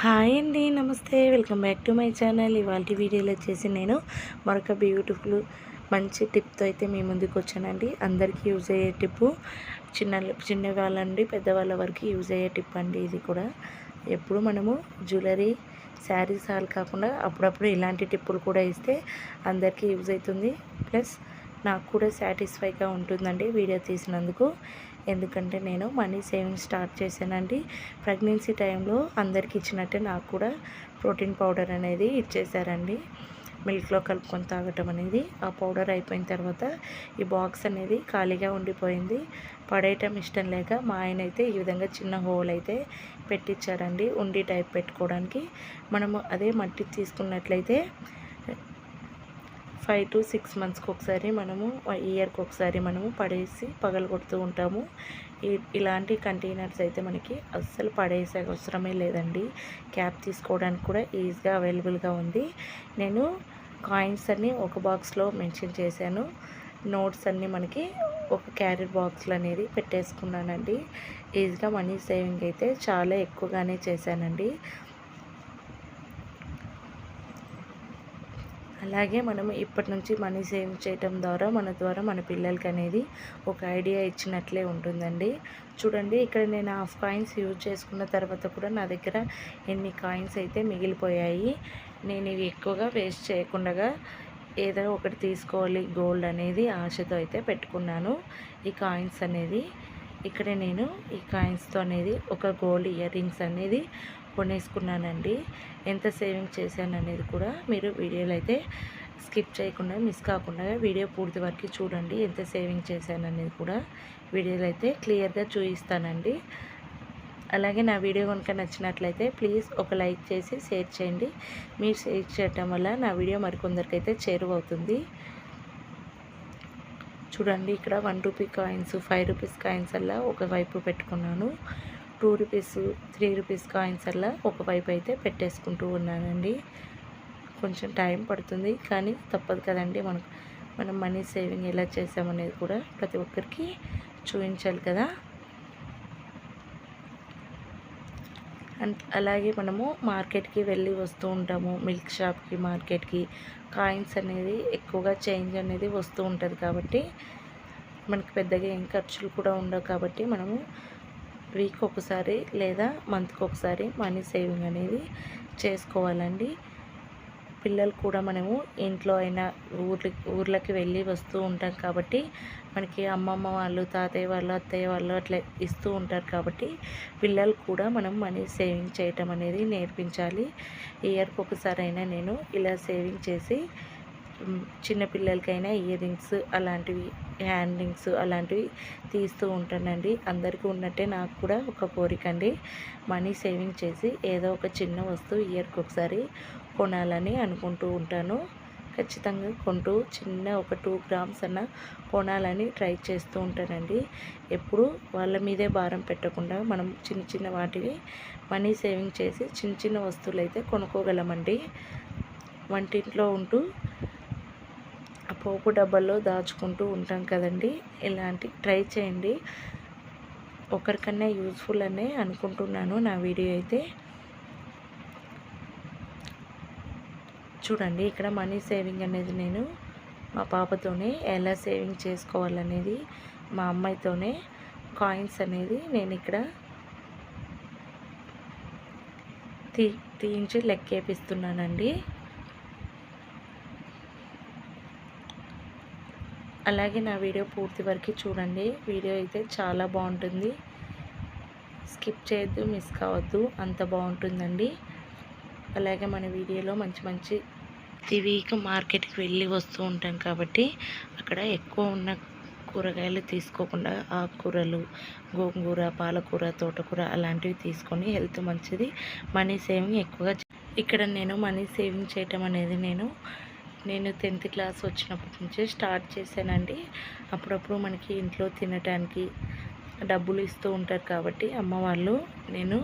Hi అండి నమస్తే. Welcome back to my channel. ఇవాళ వీడియోలో వచ్చేసి నేను మరొక బ్యూటిఫుల్ మంచి టిప్తో అయితే మీ ముందుకు వచ్చానండి. అందరికీ యూజ్ అయ్యే టిప్పు చిన్న చిన్న వాళ్ళండి పెద్దవాళ్ళ వరకు యూజ్ అయ్యే టిప్ అండి ఇది కూడా. ఎప్పుడు మనము జ్యువెలరీ శారీస్ హాల్ కాకుండా అప్పుడప్పుడు ఇలాంటి టిప్పులు కూడా ఇస్తే అందరికీ యూజ్ అవుతుంది. ప్లస్ నాకు కూడా సాటిస్ఫైగా ఉంటుందండి వీడియో తీసినందుకు. ఎందుకంటే నేను మనీ సేవింగ్ స్టార్ట్ చేశానండి. ప్రెగ్నెన్సీ టైంలో అందరికి ఇచ్చినట్టే నాకు కూడా ప్రోటీన్ పౌడర్ అనేది ఇచ్చేసారండి మిల్క్లో కలుపుకొని తాగటం అనేది ఆ పౌడర్ అయిపోయిన తర్వాత ఈ బాక్స్ అనేది ఖాళీగా ఉండిపోయింది. పడేయటం ఇష్టం లేక మా ఆయన అయితే ఈ విధంగా చిన్న హోల్ అయితే పెట్టించారండి ఉండి టైప్ పెట్టుకోవడానికి. మనము అదే మట్టి తీసుకున్నట్లయితే ఫైవ్ టు సిక్స్ మంత్స్కి ఒకసారి మనము ఇయర్కి ఒకసారి మనము పడేసి పగలగొడుతూ ఉంటాము. ఇలాంటి కంటైనర్స్ అయితే మనకి అస్సలు పడేసే అవసరమే లేదండి. క్యాప్ తీసుకోవడానికి కూడా ఈజీగా అవైలబుల్గా ఉంది. నేను కాయిన్స్ అన్నీ ఒక బాక్స్లో మెన్షన్ చేశాను. నోట్స్ అన్నీ మనకి ఒక క్యారీ బాక్స్లు అనేది పెట్టేసుకున్నానండి. ఈజీగా మనీ సేవింగ్ అయితే చాలా ఎక్కువగానే చేశానండి. అలాగే మనం ఇప్పటి నుంచి మనీ సేవ్ చేయటం ద్వారా మన ద్వారా మన పిల్లలకి అనేది ఒక ఐడియా ఇచ్చినట్లే ఉంటుందండి. చూడండి ఇక్కడ నేను హాఫ్ కాయిన్స్ యూజ్ చేసుకున్న తర్వాత కూడా నా దగ్గర ఎన్ని కాయిన్స్ అయితే మిగిలిపోయాయి నేను ఇవి ఎక్కువగా వేస్ట్ చేయకుండా ఏదో ఒకటి తీసుకోవాలి. గోల్డ్ అనేది ఆశతో అయితే పెట్టుకున్నాను ఈ కాయిన్స్ అనేది. ఇక్కడ నేను ఈ కాయిన్స్తో అనేది ఒక గోల్డ్ ఇయర్ రింగ్స్ అనేది కొనేసుకున్నానండి. ఎంత సేవింగ్ చేశాను అనేది కూడా మీరు వీడియోలో అయితే స్కిప్ చేయకుండా మిస్ కాకుండా వీడియో పూర్తి వరకు చూడండి. ఎంత సేవింగ్ చేశాను అనేది కూడా వీడియోలో అయితే క్లియర్గా చూపిస్తానండి. అలాగే నా వీడియో కనుక నచ్చినట్లయితే ప్లీజ్ ఒక లైక్ చేసి షేర్ చేయండి. మీరు షేర్ చేయటం వల్ల నా వీడియో మరికొందరికైతే చేరువవుతుంది. చూడండి ఇక్కడ one rupee coins five rupees coins అలా ఒకవైపు పెట్టుకున్నాను. Two rupees three rupees coins అలా ఒకవైపు అయితే పెట్టేసుకుంటూ ఉన్నానండి. కొంచెం టైం పడుతుంది కానీ తప్పదు కదండి మనకు మనం మనీ సేవింగ్ ఎలా చేసామనేది కూడా ప్రతి ఒక్కరికి చూపించాలి కదా. అండ్ అలాగే మనము మార్కెట్కి వెళ్ళి వస్తూ ఉంటాము. మిల్క్ షాప్కి మార్కెట్కి కాయిన్స్ అనేది ఎక్కువగా చేంజ్ అనేది వస్తూ ఉంటుంది కాబట్టి మనకి పెద్దగా ఏం ఖర్చులు కూడా ఉండవు కాబట్టి మనము వీక్ ఒకసారి లేదా మంత్కి ఒకసారి మనీ సేవింగ్ అనేది చేసుకోవాలండి. పిల్లలు కూడా మనము ఇంట్లో అయినా ఊర్ల ఊర్లకి వెళ్ళి వస్తూ ఉంటాం కాబట్టి మనకి అమ్మమ్మ వాళ్ళు తాతయ్య వాళ్ళు అత్తయ్య వాళ్ళు అట్లా ఇస్తూ ఉంటారు కాబట్టి పిల్లలు కూడా మనం మనీ సేవింగ్ చేయటం అనేది నేర్పించాలి. ఇయర్కి ఒకసారి అయినా నేను ఇలా సేవింగ్ చేసి చిన్నపిల్లలకైనా ఇయర్ రింగ్స్ అలాంటివి హ్యాండ్ రింగ్స్ అలాంటివి తీస్తూ ఉంటానండి. అందరికీ ఉన్నట్టే నాకు కూడా ఒక కోరిక అండి. మనీ సేవింగ్ చేసి ఏదో ఒక చిన్న వస్తువు ఇయర్కి ఒకసారి కొనాలని అనుకుంటూ ఉంటాను. ఖచ్చితంగా కొంటూ చిన్న ఒక టూ గ్రామ్స్ అన్న కొనాలని ట్రై చేస్తూ ఉంటానండి. ఎప్పుడు వాళ్ళ మీదే భారం పెట్టకుండా మనం చిన్న చిన్న వాటివి మనీ సేవింగ్ చేసి చిన్న చిన్న వస్తువులు అయితే కొనుక్కోగలమండి. వంటింట్లో ఉంటూ పోపు డబ్బాల్లో దాచుకుంటూ ఉంటాం కదండి. ఇలాంటి ట్రై చేయండి. ఒకరికన్నా యూజ్ఫుల్ అనే అనుకుంటున్నాను నా వీడియో అయితే. చూడండి ఇక్కడ మనీ సేవింగ్ అనేది నేను మా పాపతోనే ఎలా సేవింగ్ చేసుకోవాలనేది మా అమ్మాయితోనే కాయిన్స్ అనేది నేను ఇక్కడ తీ తీయించి లెక్కేపిస్తున్నానండి. అలాగే నా వీడియో పూర్తి వరకు చూడండి. వీడియో అయితే చాలా బాగుంటుంది. స్కిప్ చేయొద్దు మిస్ కావద్దు. అంత బాగుంటుందండి. అలాగే మన వీడియోలో మంచి మంచి వీక్ మార్కెట్కి వెళ్ళి వస్తూ ఉంటాం కాబట్టి అక్కడ ఎక్కువ ఉన్న కూరగాయలు తీసుకోకుండా ఆకుకూరలు గోంగూర పాలకూర తోటకూర అలాంటివి తీసుకొని హెల్త్ మంచిది. మనీ సేవింగ్ ఎక్కువగా ఇక్కడ నేను మనీ సేవింగ్ చేయటం అనేది నేను నేను టెన్త్ క్లాస్ వచ్చినప్పటి నుంచే స్టార్ట్ చేశానండి. అప్పుడప్పుడు మనకి ఇంట్లో తినటానికి డబ్బులు ఇస్తూ ఉంటారు కాబట్టి అమ్మ వాళ్ళు నేను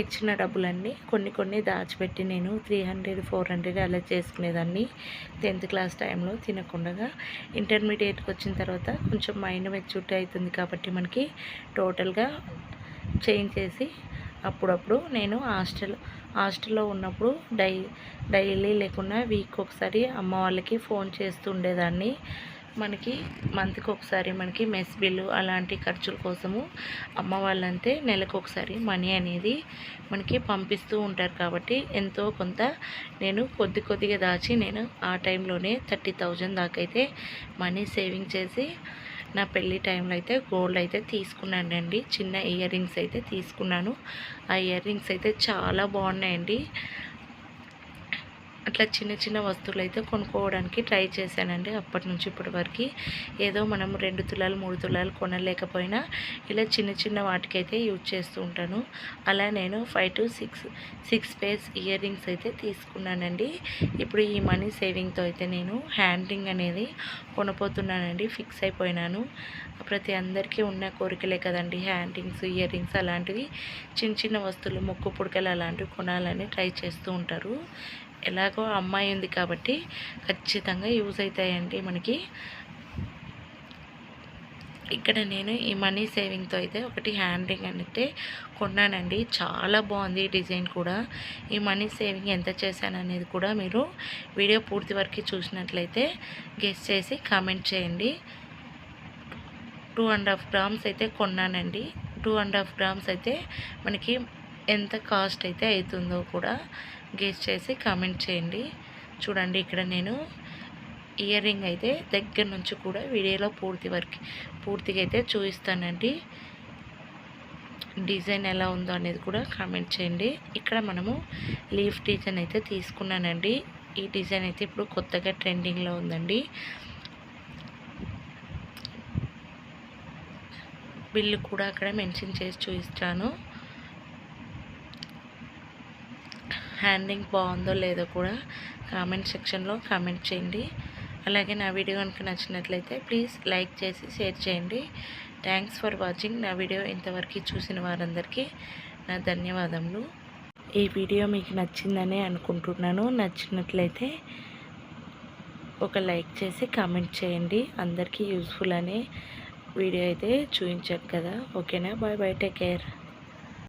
ఇచ్చిన డబ్బులన్నీ కొన్ని కొన్ని దాచిపెట్టి నేను త్రీ హండ్రెడ్ ఫోర్ హండ్రెడ్ అలా చేసుకునేదాన్ని. టెన్త్ క్లాస్ టైంలో తినకుండా ఇంటర్మీడియట్కి వచ్చిన తర్వాత కొంచెం మైండ్ మెచ్యూరిటీ అవుతుంది కాబట్టి మనకి టోటల్గా చేంజ్ చేసి అప్పుడప్పుడు నేను హాస్టల్ హాస్టల్లో ఉన్నప్పుడు డై డైలీ లేకుండా వీక్ ఒకసారి అమ్మ వాళ్ళకి ఫోన్ చేస్తూ ఉండేదాన్ని మనకి మంత్కి ఒకసారి మనకి మెస్ బిల్లు అలాంటి ఖర్చుల కోసము అమ్మ వాళ్ళంతే నెలకు ఒకసారి మనీ అనేది మనకి పంపిస్తూ ఉంటారు కాబట్టి ఎంతో కొంత నేను కొద్ది కొద్దిగా దాచి నేను ఆ టైంలోనే థర్టీ థౌజండ్ దాకైతే అయితే మనీ సేవింగ్ చేసి నా పెళ్ళి టైంలో అయితే గోల్డ్ అయితే తీసుకున్నానండి. చిన్న ఇయర్ రింగ్స్ అయితే తీసుకున్నాను. ఆ ఇయర్ రింగ్స్ అయితే చాలా బాగున్నాయండి. అట్లా చిన్న చిన్న వస్తువులు అయితే కొనుక్కోవడానికి ట్రై చేశానండి అప్పటి నుంచి ఇప్పటి వరకు. ఏదో మనం రెండు తులాలు మూడు తులాలు కొనలేకపోయినా ఇలా చిన్న చిన్న వాటికైతే యూజ్ చేస్తూ ఉంటాను. అలా నేను five to six six pairs ear rings అయితే తీసుకున్నానండి. ఇప్పుడు ఈ మనీ సేవింగ్తో అయితే నేను హ్యాండ్ రింగ్ అనేది కొనపోతున్నానండి ఫిక్స్ అయిపోయినాను. ప్రతి అందరికీ ఉన్న కోరికలే కదండి హ్యాండ్ రింగ్స్ ఇయర్ రింగ్స్ అలాంటివి. చిన్న చిన్న వస్తువులు ముక్కు పుడకలు అలాంటివి కొనాలని ట్రై చేస్తూ ఉంటారు. ఎలాగో అమ్మాయి ఉంది కాబట్టి ఖచ్చితంగా యూజ్ అవుతాయండి మనకి. ఇక్కడ నేను ఈ మనీ సేవింగ్తో అయితే ఒకటి హ్యాండ్ రింగ్ అయితే కొన్నానండి. చాలా బాగుంది డిజైన్ కూడా. ఈ మనీ సేవింగ్ ఎంత చేశాను అనేది కూడా మీరు వీడియో పూర్తి వరకు చూసినట్లయితే గెస్ చేసి కామెంట్ చేయండి. టూ అండ్ హాఫ్ గ్రామ్స్ అయితే కొన్నానండి. టూ అండ్ హాఫ్ గ్రామ్స్ అయితే మనకి ఎంత కాస్ట్ అయితే అవుతుందో కూడా గేస్ చేసి కామెంట్ చేయండి. చూడండి ఇక్కడ నేను ఇయర్ రింగ్ అయితే దగ్గర నుంచి కూడా వీడియోలో పూర్తి వరకు పూర్తిగా అయితే చూపిస్తానండి. డిజైన్ ఎలా ఉందో అనేది కూడా కామెంట్ చేయండి. ఇక్కడ మనము లీఫ్ డిజైన్ అయితే తీసుకున్నానండి. ఈ డిజైన్ అయితే ఇప్పుడు కొత్తగా ట్రెండింగ్లో ఉందండి. బిల్లు కూడా అక్కడ మెన్షన్ చేసి చూపిస్తాను. హ్యాండింగ్ బాగుందో లేదో కూడా కామెంట్ సెక్షన్లో కామెంట్ చేయండి. అలాగే నా వీడియో కనుక నచ్చినట్లయితే ప్లీజ్ లైక్ చేసి షేర్ చేయండి. Thanks for watching. నా వీడియో ఇంతవరకు చూసిన వారందరికీ నా ధన్యవాదములు. ఈ వీడియో మీకు నచ్చిందనే అనుకుంటున్నాను. నచ్చినట్లయితే ఒక లైక్ చేసి కామెంట్ చేయండి. అందరికీ యూస్ఫుల్ అనే వీడియో అయితే చూపించాను కదా. ఓకేనా? Bye bye. Take care.